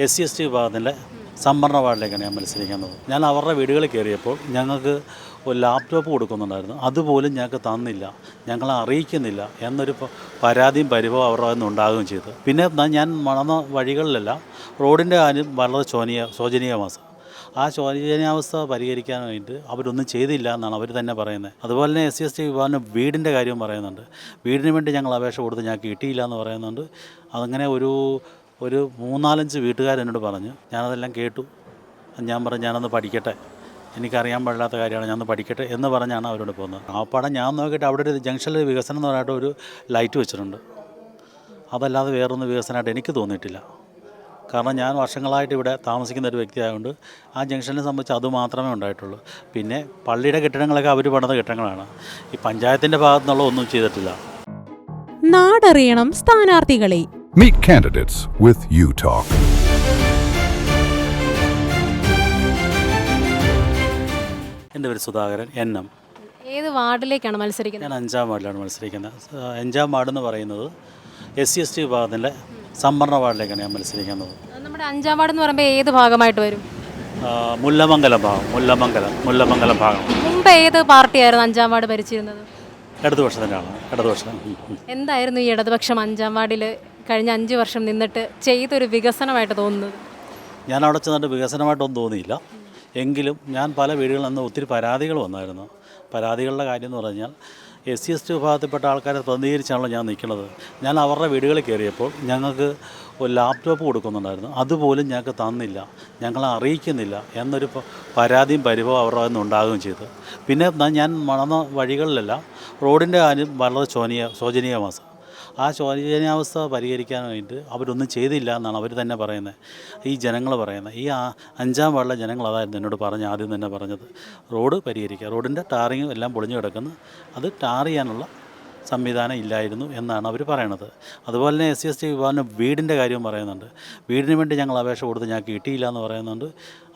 S C S T വിഭാഗത്തിന്റെ സംവരണ വാർഡിലേക്കാണ് ഞാൻ മത്സരിക്കുന്നത്. ഞാൻ അവരുടെ വീടുകളിൽ കയറിയപ്പോൾ ഞങ്ങൾക്ക് ഒരു ലാപ്ടോപ്പ് കൊടുക്കുന്നുണ്ടായിരുന്നു. അതുപോലും ഞങ്ങൾക്ക് തന്നില്ല. ഞങ്ങളെ അറിയിക്കുന്നില്ല എന്നൊരു പരാതിയും പരിഭവം അവരുടെ നിന്ന് ഉണ്ടാകുകയും ചെയ്തു. പിന്നെ ഞാൻ വളർന്ന വഴികളിലല്ല റോഡിന്റെ കാര്യം വളരെ ശോനീയ ശോചനീയമാസം. ആ ശോചനീയാവസ്ഥ പരിഹരിക്കാനായിട്ട് അവരൊന്നും ചെയ്തില്ല എന്നാണ് അവർ തന്നെ പറയുന്നത്. അതുപോലെ തന്നെ എസ് സി എസ് ടി വിഭാഗം വീടിന്റെ കാര്യവും പറയുന്നുണ്ട്. വീടിന് വേണ്ടി ഞങ്ങൾ അപേക്ഷ കൊടുത്ത് ഞങ്ങൾക്ക് കിട്ടിയില്ല എന്ന് പറയുന്നുണ്ട്. അതങ്ങനെ ഒരു ഒരു മൂന്നാലഞ്ച് വീട്ടുകാരെന്നോട് പറഞ്ഞു ഞാനതെല്ലാം കേട്ടു. ഞാൻ പറഞ്ഞു ഞാനൊന്ന് പഠിക്കട്ടെ. എനിക്കറിയാൻ പാടില്ലാത്ത കാര്യമാണ്. ഞാനൊന്ന് പഠിക്കട്ടെ എന്ന് പറഞ്ഞാണ് അവരോട് പോകുന്നത്. ആ പടം ഞാൻ നോക്കിയിട്ട് അവിടെ ഒരു ജംഗ്ഷനിൽ വികസനം എന്ന് പറഞ്ഞിട്ട് ഒരു ലൈറ്റ് വെച്ചിട്ടുണ്ട്. അതല്ലാതെ വേറൊന്നും വികസനമായിട്ട് എനിക്ക് തോന്നിയിട്ടില്ല. കാരണം ഞാൻ വർഷങ്ങളായിട്ട് ഇവിടെ താമസിക്കുന്ന ഒരു വ്യക്തിയായതുകൊണ്ട് ആ ജംഗ്ഷനെ സംബന്ധിച്ച് അത് മാത്രമേ ഉണ്ടായിട്ടുള്ളൂ. പിന്നെ പള്ളിയുടെ കെട്ടിടങ്ങളൊക്കെ അവർ പണിത കെട്ടിടങ്ങളാണ്. ഈ പഞ്ചായത്തിന്റെ ഭാഗത്തു നിന്നുള്ള ഒന്നും ചെയ്തിട്ടില്ല. നാടറിയണം സ്ഥാനാർത്ഥികളെ. Meet candidates with UTalk. Talk. എന്റെ പേര് സുധാകരൻ എൻ എം ഏത് വാർഡിലേക്കാണ് മത്സരിക്കുന്നത് ഞാൻ അഞ്ചാം വാർഡിലാണ് മത്സരിക്കുന്നത് അഞ്ചാം വാർഡ് എന്ന് പറയുന്നത് എസ് സി എസ് ടി വിഭാഗത്തിന്റെ സംവരണ വാർഡിലേക്കാണ് ഞാൻ മത്സരിക്കുന്നത് നമ്മുടെ അഞ്ചാം വാർഡ് എന്ന് പറയുമ്പോൾ ഏത് ഭാഗമായിട്ട് വരും ആ, മുല്ലമംഗലം ഭാഗം മുല്ലമംഗലം മുല്ലമംഗലം ഭാഗം മുമ്പ് ഏത് പാർട്ടിയായിരുന്നു അഞ്ചാം വാർഡ് ഭരിച്ചിരുന്നത് ഇടതുപക്ഷത്തിന്റെ ആണ് ഇടതുപക്ഷം ഉം, ഉം. എന്തായിരുന്നു ഈ ഇടതുപക്ഷം അഞ്ചാം വാർഡിൽ കഴിഞ്ഞ അഞ്ച് വർഷം നിന്നിട്ട് ചെയ്തൊരു വികസനമായിട്ട് തോന്നുന്നത്? ഞാൻ അവിടെ ചെന്നിട്ട് വികസനമായിട്ടൊന്നും തോന്നിയില്ല. എങ്കിലും ഞാൻ പല വീടുകളിൽ നിന്ന് ഒത്തിരി പരാതികൾ വന്നായിരുന്നു. പരാതികളുടെ കാര്യം എന്ന് പറഞ്ഞാൽ എസ് സി എസ് ടി വിഭാഗത്തിൽപ്പെട്ട ആൾക്കാരെ പ്രതിനിധീകരിച്ചാണല്ലോ ഞാൻ നിൽക്കുന്നത്. ഞാൻ അവരുടെ വീടുകളിൽ കയറിയപ്പോൾ ഞങ്ങൾക്ക് ഒരു ലാപ്ടോപ്പ് കൊടുക്കുന്നുണ്ടായിരുന്നു. അതുപോലും ഞങ്ങൾക്ക് തന്നില്ല. ഞങ്ങളെ അറിയിക്കുന്നില്ല എന്നൊരു പരാതിയും പരിഭവം അവരുടെ നിന്ന് ഉണ്ടാകുകയും ചെയ്തു. പിന്നെ ഞാൻ മണന്ന വഴികളിലെല്ലാം റോഡിന്റെ കാര്യം വളരെ ശോനീയ ശോചനീയമാസം ആ ശോചനീയാവസ്ഥ പരിഹരിക്കാനായിട്ട് അവരൊന്നും ചെയ്തില്ല എന്നാണ് അവർ തന്നെ പറയുന്നത്. ഈ ജനങ്ങൾ പറയുന്നത്. ഈ അഞ്ചാം വാർഡിലെ ജനങ്ങൾ അതായിരുന്നു എന്നോട് പറഞ്ഞ് ആദ്യം തന്നെ പറഞ്ഞത്. റോഡ് പരിഹരിക്കുക. റോഡിന്റെ ടാറിങ് എല്ലാം പൊളിഞ്ഞു കിടക്കുന്നു. അത് ടാർ ചെയ്യാനുള്ള സംവിധാനം ഇല്ലായിരുന്നു എന്നാണ് അവർ പറയണത്. അതുപോലെ തന്നെ എസ് സി എസ് ടി വിഭാഗം വീടിന്റെ കാര്യവും പറയുന്നുണ്ട്. വീടിന് വേണ്ടി ഞങ്ങൾ അപേക്ഷ കൊടുത്ത് ഞങ്ങൾക്ക് കിട്ടിയില്ല എന്ന് പറയുന്നുണ്ട്.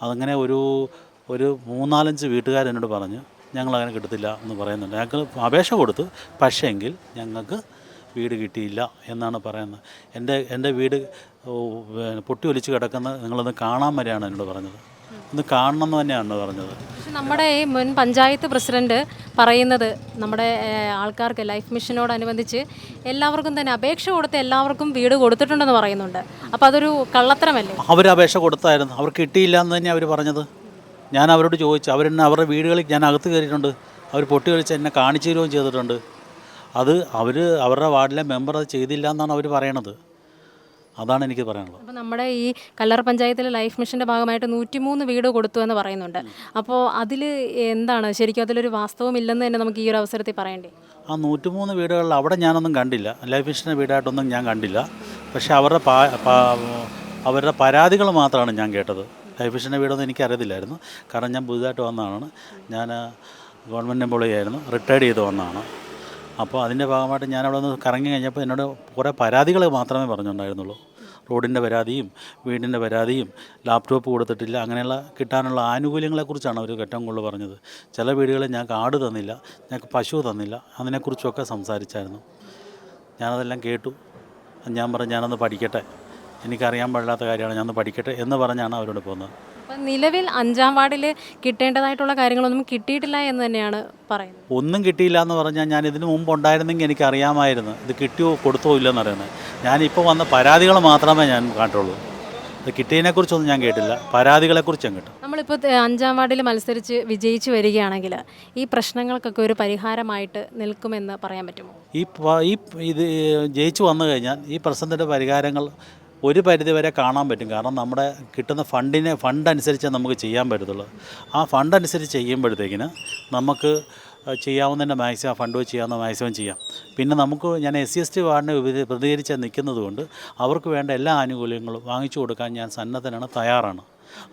അതങ്ങനെ ഒരു ഒരു മൂന്നാലഞ്ച് വീട്ടുകാരെന്നോട് പറഞ്ഞു ഞങ്ങളങ്ങനെ കിട്ടത്തില്ല എന്ന് പറയുന്നുണ്ട്. ഞങ്ങൾക്ക് അപേക്ഷ കൊടുത്തു. പക്ഷേങ്കിൽ ഞങ്ങൾക്ക് വീട് കിട്ടിയില്ല എന്നാണ് പറയുന്നത്. എന്റെ എന്റെ വീട് പൊട്ടി ഒലിച്ച് കിടക്കുന്ന നിങ്ങളൊന്ന് കാണാൻ വരെയാണ് എന്നോട് പറഞ്ഞത്. ഒന്ന് കാണണം എന്ന് തന്നെയാണ് പറഞ്ഞത്. നമ്മുടെ ഈ മുൻ പഞ്ചായത്ത് പ്രസിഡന്റ് പറയുന്നത് നമ്മുടെ ആൾക്കാർക്ക് ലൈഫ് മിഷനോടനുബന്ധിച്ച് എല്ലാവർക്കും തന്നെ അപേക്ഷ കൊടുത്ത് എല്ലാവർക്കും വീട് കൊടുത്തിട്ടുണ്ടെന്ന് പറയുന്നുണ്ട്. അപ്പോൾ അതൊരു കള്ളത്തരമല്ലേ? അവർ അപേക്ഷ കൊടുത്തായിരുന്നു. അവർ കിട്ടിയില്ല എന്ന് തന്നെ അവർ പറഞ്ഞത്. ഞാൻ അവരോട് ചോദിച്ചു. അവരെന്നെ അവരുടെ വീടുകളിൽ ഞാൻ അകത്ത് കയറിയിട്ടുണ്ട്. അവർ പൊട്ടി കളിച്ച് എന്നെ കാണിച്ചു തരുകയും ചെയ്തിട്ടുണ്ട്. അത് അവർ അവരുടെ വാർഡിലെ മെമ്പർ അത് ചെയ്തില്ല എന്നാണ് അവർ പറയണത്. അതാണ് എനിക്ക് പറയാനുള്ളത്. അപ്പോൾ നമ്മുടെ ഈ കല്ലറ പഞ്ചായത്തിലെ ലൈഫ് മിഷന്റെ ഭാഗമായിട്ട് നൂറ്റിമൂന്ന് വീട് കൊടുത്തു എന്ന് പറയുന്നുണ്ട്. അപ്പോൾ അതിൽ എന്താണ്? ശരിക്കും അതിലൊരു വാസ്തവം ഇല്ലെന്ന് തന്നെ നമുക്ക് ഈ ഒരു അവസരത്തിൽ പറയണ്ടേ. ആ നൂറ്റിമൂന്ന് വീടുകളിൽ അവിടെ ഞാനൊന്നും കണ്ടില്ല. ലൈഫ് മിഷന്റെ വീടായിട്ടൊന്നും ഞാൻ കണ്ടില്ല. പക്ഷേ അവരുടെ അവരുടെ പരാതികൾ മാത്രമാണ് ഞാൻ കേട്ടത്. ലൈഫ് മിഷന്റെ വീടൊന്നും എനിക്കറിയത്തില്ലായിരുന്നു കാരണം ഞാൻ പുതുതായിട്ട് വന്നതാണ്. ഞാൻ ഗവൺമെന്റ് എംപ്ലോയി ആയിരുന്നു. റിട്ടയർഡ് ചെയ്ത് വന്നതാണ്. അപ്പോൾ അതിന്റെ ഭാഗമായിട്ട് ഞാൻ അവിടെ നിന്ന് കറങ്ങി കഴിഞ്ഞപ്പോൾ എന്നോട് കുറേ പരാതികൾ മാത്രമേ പറഞ്ഞിട്ടുണ്ടായിരുന്നുള്ളൂ റോഡിന്റെ പരാതിയും വീടിന്റെ പരാതിയും ലാപ്ടോപ്പ് കൊടുത്തിട്ടില്ല അങ്ങനെയുള്ള കിട്ടാനുള്ള ആനുകൂല്യങ്ങളെക്കുറിച്ചാണ് അവർ ഏറ്റവും കൂടുതൽ പറഞ്ഞത്. ചില വീടുകളിൽ ഞങ്ങൾക്ക് ആട് തന്നില്ല ഞങ്ങൾക്ക് പശു തന്നില്ല അതിനെക്കുറിച്ചൊക്കെ സംസാരിച്ചായിരുന്നു. ഞാനതെല്ലാം കേട്ടു. ഞാൻ പറഞ്ഞു ഞാനൊന്ന് പഠിക്കട്ടെ. എനിക്കറിയാൻ പാടില്ലാത്ത കാര്യമാണ് ഞാനൊന്ന് പഠിക്കട്ടെ എന്ന് പറഞ്ഞാണ് അവരോട് പോകുന്നത്. നിലവിൽ അഞ്ചാം വാർഡിൽ കിട്ടേണ്ടതായിട്ടുള്ള കാര്യങ്ങളൊന്നും കിട്ടിയിട്ടില്ല എന്ന് തന്നെയാണ് പറയുന്നത്. ഒന്നും കിട്ടിയില്ല എന്ന് പറഞ്ഞാൽ ഞാൻ ഇതിനു മുമ്പ് ഉണ്ടായിരുന്നെങ്കിൽ എനിക്ക് അറിയാമായിരുന്നു. ഇത് കിട്ടിയോ കൊടുത്തോ ഇല്ലെന്ന് അറിയുന്നത്. ഞാനിപ്പോൾ വന്ന പരാതികൾ മാത്രമേ ഞാൻ കാട്ടുള്ളൂ. ഇത് കിട്ടിയതിനെക്കുറിച്ചൊന്നും ഞാൻ കേട്ടില്ല. പരാതികളെക്കുറിച്ച് ഞാൻ കേട്ടു. നമ്മളിപ്പോൾ അഞ്ചാം വാർഡിൽ മത്സരിച്ച് വിജയിച്ചു വരികയാണെങ്കിൽ ഈ പ്രശ്നങ്ങൾക്കൊക്കെ ഒരു പരിഹാരമായിട്ട് നിൽക്കുമെന്ന് പറയാൻ പറ്റുമോ? ഈ ഈ ഇത് ജയിച്ചു വന്നു കഴിഞ്ഞാൽ ഈ പ്രശ്നത്തിന്റെ പരിഹാരങ്ങൾ ഒരു പരിധിവരെ കാണാൻ പറ്റും. കാരണം നമ്മുടെ കിട്ടുന്ന ഫണ്ടിനെ ഫണ്ട് അനുസരിച്ച് നമുക്ക് ചെയ്യാൻ പറ്റത്തുള്ളൂ. ആ ഫണ്ട് അനുസരിച്ച് ചെയ്യുമ്പോഴത്തേക്കിന് നമുക്ക് ചെയ്യാവുന്നതിന്റെ മാക്സിമം ഫണ്ട് വെച്ച് ചെയ്യാവുന്ന മാക്സിമം ചെയ്യാം. പിന്നെ നമുക്ക് ഞാൻ എസ് സി എസ് ടി വാർഡിനെ പ്രതികരിച്ച് നിൽക്കുന്നത് കൊണ്ട് അവർക്ക് വേണ്ട എല്ലാ ആനുകൂല്യങ്ങളും വാങ്ങിച്ചു കൊടുക്കാൻ ഞാൻ സന്നദ്ധനാണ് തയ്യാറാണ്.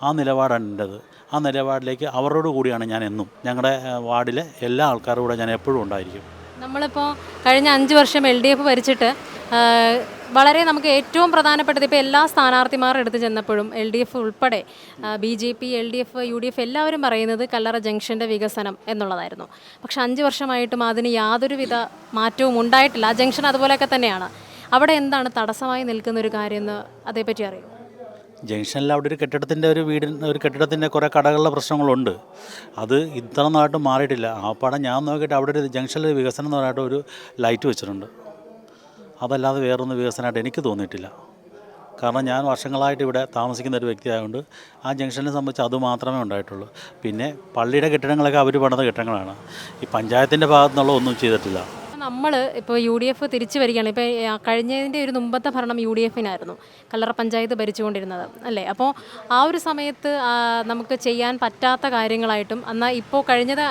ആ നിലപാടാണ് എന്റെ ആ നിലപാടിലേക്ക് അവരോട് കൂടിയാണ് ഞാൻ എന്നും. ഞങ്ങളുടെ വാർഡിലെ എല്ലാ ആൾക്കാരും കൂടെ ഞാൻ എപ്പോഴും ഉണ്ടായിരിക്കും. നമ്മളിപ്പോൾ കഴിഞ്ഞ അഞ്ച് വർഷം എൽ ഡി എഫ് ഭരിച്ചിട്ട് വളരെ നമുക്ക് ഏറ്റവും പ്രധാനപ്പെട്ടത് ഇപ്പോൾ എല്ലാ സ്ഥാനാർത്ഥിമാരുടെ അടുത്ത് ചെന്നപ്പോഴും എൽ ഡി എഫ് ഉൾപ്പെടെ B J P L D F U D F എല്ലാവരും പറയുന്നത് കല്ലറ ജംഗ്ഷന്റെ വികസനം എന്നുള്ളതായിരുന്നു. പക്ഷെ അഞ്ച് വർഷമായിട്ടും അതിന് യാതൊരുവിധ മാറ്റവും ഉണ്ടായിട്ടില്ല. ആ ജംഗ്ഷൻ അതുപോലെയൊക്കെ തന്നെയാണ്. അവിടെ എന്താണ് തടസ്സമായി നിൽക്കുന്ന ഒരു കാര്യം എന്ന് അതേപ്പറ്റി അറിയും ജംഗ്ഷനിൽ അവിടെ ഒരു കെട്ടിടത്തിന്റെ ഒരു വീടിന് ഒരു കെട്ടിടത്തിന്റെ കുറേ കടകളുടെ പ്രശ്നങ്ങളുണ്ട്. അത് ഇത്ര നാട്ടും മാറിയിട്ടില്ല. ആ പടം ഞാൻ നോക്കിയിട്ട് അവിടെ ഒരു ജംഗ്ഷനിൽ വികസനം എന്ന് പറഞ്ഞിട്ട് ഒരു ലൈറ്റ് വെച്ചിട്ടുണ്ട്. അതല്ലാതെ വേറൊന്നും വികസനമായിട്ട് എനിക്ക് തോന്നിയിട്ടില്ല. കാരണം ഞാൻ വർഷങ്ങളായിട്ട് ഇവിടെ താമസിക്കുന്ന ഒരു വ്യക്തിയായതുകൊണ്ട് ആ ജംഗ്ഷനെ സംബന്ധിച്ച് അത് മാത്രമേ ഉണ്ടായിട്ടുള്ളൂ. പിന്നെ പള്ളിയുടെ കെട്ടിടങ്ങളൊക്കെ അവർ പണിത കെട്ടിടങ്ങളാണ്. ഈ പഞ്ചായത്തിന്റെ ഭാഗത്തു നിന്നുള്ള ഒന്നും ചെയ്തിട്ടില്ല. നമ്മൾ ഇപ്പോൾ യു ഡി എഫ് തിരിച്ചു വരികയാണ്. ഇപ്പോൾ കഴിഞ്ഞതിന്റെ ഒരു മുമ്പത്തെ ഭരണം യു ഡി എഫിനായിരുന്നു. കല്ലറ പഞ്ചായത്ത് ഭരിച്ചുകൊണ്ടിരുന്നത് അല്ലേ? അപ്പോൾ ആ ഒരു സമയത്ത് നമുക്ക് ചെയ്യാൻ പറ്റാത്ത കാര്യങ്ങളായിട്ടും എന്നാൽ ഇപ്പോൾ കഴിഞ്ഞത്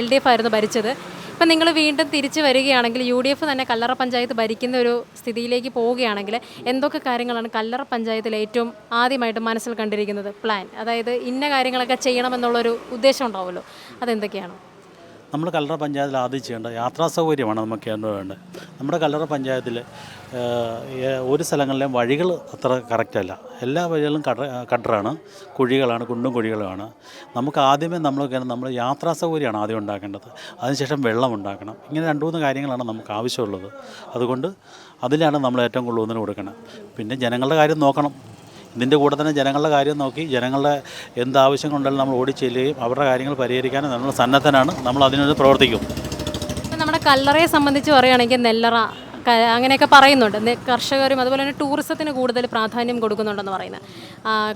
എൽ ഡി എഫ് ആയിരുന്നു ഭരിച്ചത്. ഇപ്പം നിങ്ങൾ വീണ്ടും തിരിച്ചു വരികയാണെങ്കിൽ യു ഡി എഫ് തന്നെ കല്ലറ പഞ്ചായത്ത് ഭരിക്കുന്ന ഒരു സ്ഥിതിയിലേക്ക് പോവുകയാണെങ്കിൽ എന്തൊക്കെ കാര്യങ്ങളാണ് കല്ലറ പഞ്ചായത്തിൽ ഏറ്റവും ആദ്യമായിട്ട് മനസ്സിൽ കണ്ടിരിക്കുന്നത്? പ്ലാൻ അതായത് ഇന്ന കാര്യങ്ങളൊക്കെ ചെയ്യണമെന്നുള്ളൊരു ഉദ്ദേശം ഉണ്ടാവുമല്ലോ. അതെന്തൊക്കെയാണ്? നമ്മൾ കല്ലറ പഞ്ചായത്തിൽ ആദ്യം ചെയ്യേണ്ട യാത്രാ സൗകര്യമാണ് നമുക്ക് വേണ്ടത്. നമ്മുടെ കല്ലറ പഞ്ചായത്തിൽ ഒരു സ്ഥലങ്ങളിലെയും വഴികൾ അത്ര കറക്റ്റല്ല എല്ലാ വഴികളും കട കട്ടറാണ്. കുഴികളാണ് കുണ്ടും കുഴികളുമാണ്. നമുക്ക് ആദ്യമേ നമ്മൾ നമ്മൾ യാത്രാ സൗകര്യമാണ് ആദ്യം ഉണ്ടാക്കേണ്ടത്. അതിനുശേഷം വെള്ളം ഉണ്ടാക്കണം. ഇങ്ങനെ രണ്ട് മൂന്ന് കാര്യങ്ങളാണ് നമുക്ക് ആവശ്യമുള്ളത്. അതുകൊണ്ട് അതിലാണ് നമ്മൾ ഏറ്റവും കൂടുതൽ കൊടുക്കണം പിന്നെ ജനങ്ങളുടെ കാര്യം നോക്കണം. ഇതിന്റെ കൂടെ തന്നെ ജനങ്ങളുടെ കാര്യം നോക്കി ജനങ്ങളുടെ എന്താവശ്യങ്ങളുണ്ടെങ്കിലും നമ്മൾ ഓടിച്ചെല്ലുകയും അവരുടെ കാര്യങ്ങൾ പരിഹരിക്കാനും നമ്മൾ സന്നദ്ധനാണ് നമ്മൾ അതിനുവേണ്ടി പ്രവർത്തിക്കും. നമ്മുടെ കല്ലറയെ സംബന്ധിച്ച് പറയുകയാണെങ്കിൽ നെല്ലറ അങ്ങനെയൊക്കെ പറയുന്നുണ്ട്. കർഷകരും അതുപോലെ തന്നെ ടൂറിസത്തിന് കൂടുതൽ പ്രാധാന്യം കൊടുക്കുന്നുണ്ടെന്ന് പറയുന്നത്.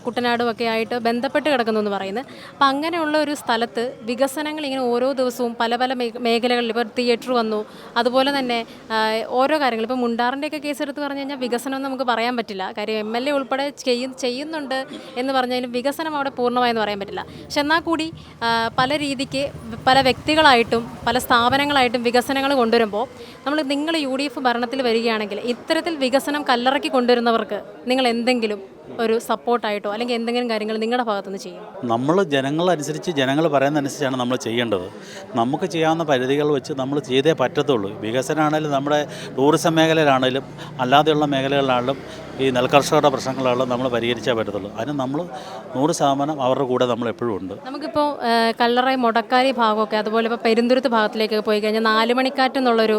കുട്ടനാടും ഒക്കെ ആയിട്ട് ബന്ധപ്പെട്ട് കിടക്കുന്നു എന്ന് പറയുന്നത്. അപ്പം അങ്ങനെയുള്ള ഒരു സ്ഥലത്ത് വികസനങ്ങൾ ഇങ്ങനെ ഓരോ ദിവസവും പല പല മേഖലകളിൽ ഇപ്പോൾ തിയേറ്റർ വന്നു. അതുപോലെ തന്നെ ഓരോ കാര്യങ്ങൾ. ഇപ്പോൾ മുണ്ടാറിന്റെയൊക്കെ കേസ് എടുത്ത് പറഞ്ഞു കഴിഞ്ഞാൽ വികസനം നമുക്ക് പറയാൻ പറ്റില്ല. കാര്യം എം എൽ എ ഉൾപ്പെടെ ചെയ്യ ചെയ്യുന്നുണ്ട് എന്ന് പറഞ്ഞാലും വികസനം അവിടെ പൂർണമായെന്ന് പറയാൻ പറ്റില്ല. പക്ഷെ എന്നാൽ കൂടി പല രീതിക്ക് പല വ്യക്തികളായിട്ടും പല സ്ഥാപനങ്ങളായിട്ടും വികസനങ്ങൾ കൊണ്ടുവരുമ്പോൾ നമ്മൾ നിങ്ങൾ യു ഡി എഫ് ഭരണത്തിൽ വരികയാണെങ്കിൽ ഇത്തരത്തിൽ വികസനം കല്ലറക്കി കൊണ്ടുവരുന്നവർക്ക് നിങ്ങൾ എന്തെങ്കിലും ഒരു സപ്പോർട്ടായിട്ടോ അല്ലെങ്കിൽ എന്തെങ്കിലും കാര്യങ്ങൾ നിങ്ങളുടെ ഭാഗത്തുനിന്ന് ചെയ്യും? നമ്മൾ ജനങ്ങളനുസരിച്ച് ജനങ്ങൾ പറയുന്നതനുസരിച്ചാണ് നമ്മൾ ചെയ്യേണ്ടത്. നമുക്ക് ചെയ്യാവുന്ന പരിധികൾ വെച്ച് നമ്മൾ ചെയ്തേ പറ്റത്തുള്ളൂ. വികസനമാണെങ്കിലും നമ്മുടെ ടൂറിസം മേഖലയിലാണെങ്കിലും അല്ലാതെയുള്ള മേഖലകളിലാണെങ്കിലും ഈ നെൽകർഷകരുടെ പ്രശ്നങ്ങളാണ് നമ്മൾ പരിഹരിച്ചേ പറ്റത്തുള്ളൂ. അതിന് നമ്മൾ നൂറ് ശതമാനം അവരുടെ കൂടെ നമ്മൾ എപ്പോഴും ഉണ്ട്. നമുക്കിപ്പോൾ കല്ലറ മുടക്കാരി ഭാഗമൊക്കെ അതുപോലെ ഇപ്പോൾ പെരുന്തുരുത്ത് ഭാഗത്തിലേക്ക് പോയി കഴിഞ്ഞാൽ നാല് മണിക്കാറ്റ് എന്നുള്ളൊരു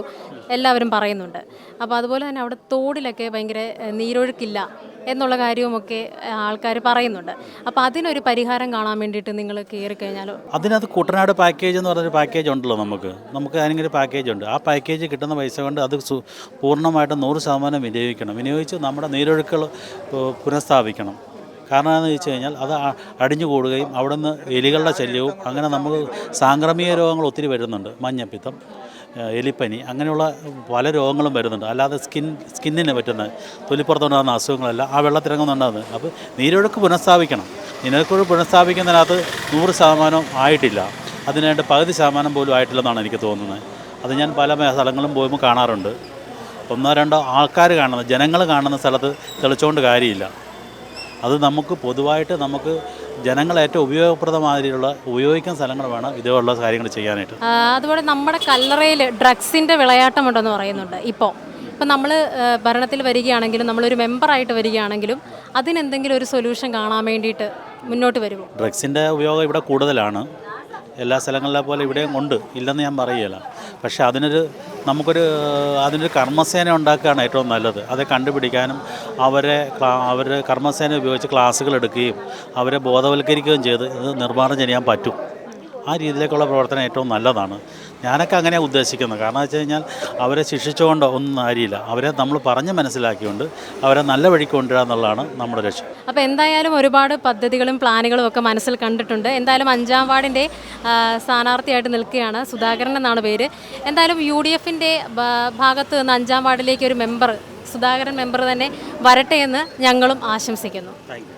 എല്ലാവരും പറയുന്നുണ്ട്. അപ്പോൾ അതുപോലെ തന്നെ അവിടെ തോടിലൊക്കെ ഭയങ്കര നീരൊഴുക്കില്ല. എന്നുള്ള കാര്യവുമൊക്കെ ആൾക്കാർ പറയുന്നുണ്ട്. അപ്പോൾ അതിനൊരു പരിഹാരം കാണാൻ വേണ്ടിയിട്ട് നിങ്ങൾ കയറി കഴിഞ്ഞാലോ? അതിനകത്ത് കുട്ടനാട് പാക്കേജ് എന്ന് പറഞ്ഞൊരു പാക്കേജ് ഉണ്ടല്ലോ നമുക്ക്. നമുക്ക് അതിനൊരു പാക്കേജ് ഉണ്ട്. ആ പാക്കേജ് കിട്ടുന്ന പൈസ കൊണ്ട് അത് പൂർണമായിട്ട് നൂറ് ശതമാനം വിനിയോഗിക്കണം. വിനിയോഗിച്ച് നമ്മുടെ നീരൊഴുക്കുകൾ പുനഃസ്ഥാപിക്കണം. കാരണം എന്താണെന്ന് വെച്ച് കഴിഞ്ഞാൽ അത് അടിഞ്ഞു കൂടുകയും അവിടെ നിന്ന് എലികളുടെ ശല്യവും അങ്ങനെ നമുക്ക് സാംക്രമിക രോഗങ്ങൾ ഒത്തിരി വരുന്നുണ്ട്. മഞ്ഞപ്പിത്തം എലിപ്പനി അങ്ങനെയുള്ള പല രോഗങ്ങളും വരുന്നുണ്ട്. അല്ലാതെ സ്കിൻ സ്കിന്നിന് പറ്റുന്ന തൊലിപ്പുറത്തുണ്ടാകുന്ന അസുഖങ്ങളല്ല ആ വെള്ളത്തിറങ്ങുന്നുണ്ടാകുന്നത്. അപ്പോൾ നീരൊഴുക്ക് പുനഃസ്ഥാപിക്കണം. നീരൊഴുക്ക് പുനഃസ്ഥാപിക്കുന്നതിനകത്ത് നൂറ് ശതമാനം ആയിട്ടില്ല. അതിനായിട്ട് പകുതി ശതമാനം പോലും ആയിട്ടില്ലെന്നാണ് എനിക്ക് തോന്നുന്നത്. അത് ഞാൻ പല സ്ഥലങ്ങളും പോകുമ്പോൾ കാണാറുണ്ട്. ഒന്നോ രണ്ടോ ആൾക്കാർ കാണുന്ന ജനങ്ങൾ കാണുന്ന സ്ഥലത്ത് തെളിച്ചുകൊണ്ട് കാര്യമില്ല. അത് നമുക്ക് പൊതുവായിട്ട് നമുക്ക് ജനങ്ങൾ ഏറ്റവും ഉപയോഗപ്രദമാതിരിയുള്ള ഉപയോഗിക്കുന്ന സ്ഥലങ്ങൾ വേണം ഇതുപോലുള്ള കാര്യങ്ങൾ ചെയ്യാനായിട്ട്. അതുപോലെ നമ്മുടെ കല്ലറയിൽ ഡ്രഗ്സിന്റെ വിളയാട്ടമുണ്ടെന്ന് പറയുന്നുണ്ട് ഇപ്പോൾ. ഇപ്പം നമ്മൾ ഭരണത്തിൽ വരികയാണെങ്കിലും നമ്മളൊരു മെമ്പറായിട്ട് വരികയാണെങ്കിലും അതിനെന്തെങ്കിലും ഒരു സൊല്യൂഷൻ കാണാൻ വേണ്ടിയിട്ട് മുന്നോട്ട് വരുമോ? ഡ്രഗ്സിന്റെ ഉപയോഗം ഇവിടെ കൂടുതലാണ്. എല്ലാ സ്ഥലങ്ങളിലെ പോലെ ഇവിടെയും ഉണ്ട്. ഇല്ലെന്ന് ഞാൻ പറയുകയില്ല. പക്ഷേ അതിനൊരു നമുക്കൊരു അതിനൊരു കർമ്മസേന ഉണ്ടാക്കുകയാണ് ഏറ്റവും നല്ലത്. അത് കണ്ടുപിടിക്കാനും അവരെ അവർ കർമ്മസേന ഉപയോഗിച്ച് ക്ലാസ്സുകൾ എടുക്കുകയും അവരെ ബോധവൽക്കരിക്കുകയും ചെയ്ത് ഇത് നിർമ്മാണം ചെയ്യാൻ പറ്റും. ആ രീതിയിലേക്കുള്ള പ്രവർത്തനം ഏറ്റവും നല്ലതാണ്. ഞാനൊക്കെ അങ്ങനെ ഉദ്ദേശിക്കുന്നത്. കാരണം വെച്ച് കഴിഞ്ഞാൽ അവരെ ശിക്ഷിച്ചുകൊണ്ട് ഒന്നും കാര്യമില്ല. അവരെ നമ്മൾ പറഞ്ഞ് മനസ്സിലാക്കിക്കൊണ്ട് അവരെ നല്ല വഴിക്ക് കൊണ്ടുവരിക എന്നുള്ളതാണ് നമ്മുടെ ലക്ഷ്യം. അപ്പോൾ എന്തായാലും ഒരുപാട് പദ്ധതികളും പ്ലാനുകളും ഒക്കെ മനസ്സിൽ കണ്ടിട്ടുണ്ട്. എന്തായാലും അഞ്ചാം വാർഡിന്റെ സ്ഥാനാർത്ഥിയായിട്ട് നിൽക്കുകയാണ് സുധാകരൻ എന്നാണ് പേര്. എന്തായാലും യു ഡി എഫിന്റെ ഭാഗത്ത് നിന്ന് അഞ്ചാം വാർഡിലേക്ക് ഒരു മെമ്പർ സുധാകരൻ മെമ്പർ തന്നെ വരട്ടെ എന്ന് ഞങ്ങളും ആശംസിക്കുന്നു. താങ്ക്